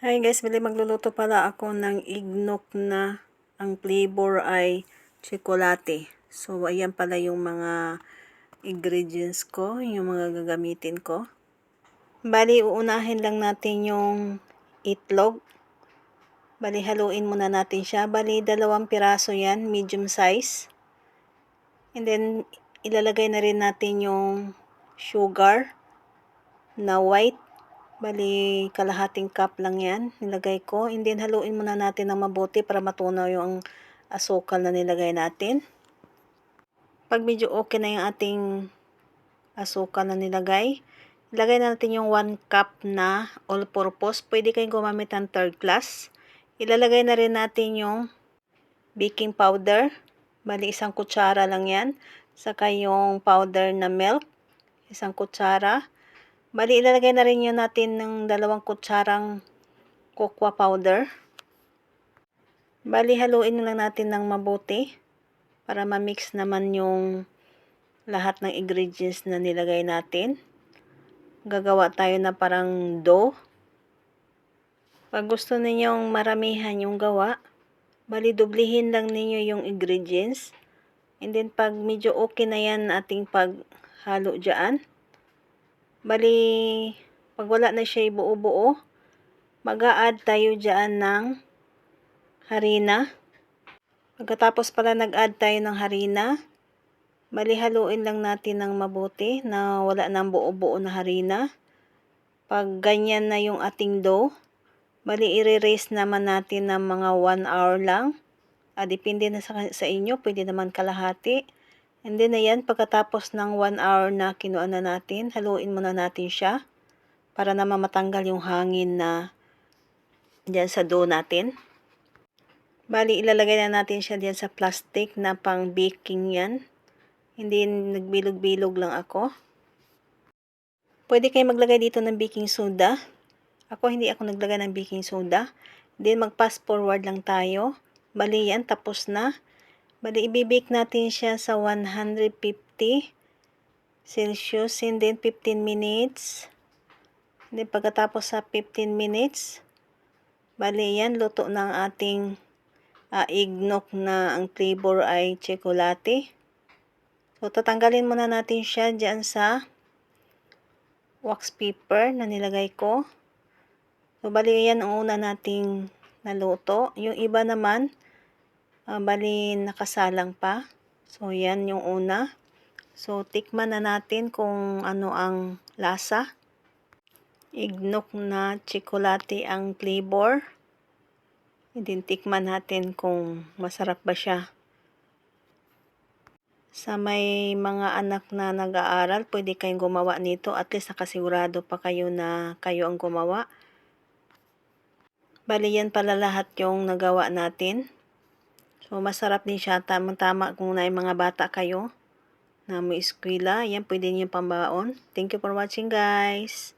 Hi guys, bali magluluto pala ako ng ignok na ang flavor ay tsokolate. So ayan pala yung mga ingredients ko, yung mga gagamitin ko. Bali uunahin lang natin yung itlog. Bali haluin muna natin siya. Bali dalawang piraso yan, medium size. And then ilalagay na rin natin yung sugar na white Bali, kalahating cup lang yan. Nilagay ko. And then, haluin muna natin ng mabuti para matunaw yung asukal na nilagay natin. Pag medyo okay na yung ating asukal na nilagay, ilagay na natin yung 1 cup na all-purpose. Pwede kayong gumamit ng third class. Ilalagay na rin natin yung baking powder. Bali, isang kutsara lang yan. Saka yung powder na milk. Isang kutsara. Bali, ilalagay na rin yun natin ng dalawang kutsarang cocoa powder. Bali, haluin lang natin ng mabuti para ma-mix naman yung lahat ng ingredients na nilagay natin. Gagawa tayo na parang dough. Pag gusto ninyong maramihan yung gawa, bali dublihin lang ninyo yung ingredients. And then pag medyo okay na yan ating paghalo dyan, Bali, pag wala na siya buo-buo, mag-a-add tayo dyan ng harina. Pagkatapos pala nag-add tayo ng harina, bali haluin lang natin ng mabuti na wala nang buo-buo na harina. Pag ganyan na yung ating dough, bali i-raise naman natin ng mga 1 hour lang. Ah, depende na sa, sa inyo, pwede naman kalahati. And then, ayan, pagkatapos ng 1 hour na kinuha na natin, haluin muna natin siya para na matanggal yung hangin na dyan sa dough natin. Bali, ilalagay na natin siya dyan sa plastic na pang baking yan. Hindi nagbilog-bilog lang ako. Pwede kayo maglagay dito ng baking soda. Ako, hindi ako naglagay ng baking soda. Then, mag-fast forward lang tayo. Bali, yan, tapos na. Bali, ibibake natin siya sa 150 Celsius and then 15 minutes. Then, pagkatapos sa 15 minutes, bali yan, luto ng ating uh, ignok na ang flavor ay tsokolate. So, tatanggalin muna natin siya dyan sa wax paper na nilagay ko. So, bali yan ang una nating naluto. Yung iba naman, Uh, bali, nakasalang pa. So, yan yung una. So, tikman na natin kung ano ang lasa. Ignok na tsokolate ang flavor. And tikman natin kung masarap ba siya. Sa may mga anak na nag-aaral, pwede kayong gumawa nito. At least nakasigurado pa kayo na kayo ang gumawa. Bali, yan pala lahat yung nagawa natin. So, masarap din siya. Tamang-tama kung na mga bata kayo na may eskwela. Yan, pwede niyo pambaon. Thank you for watching, guys.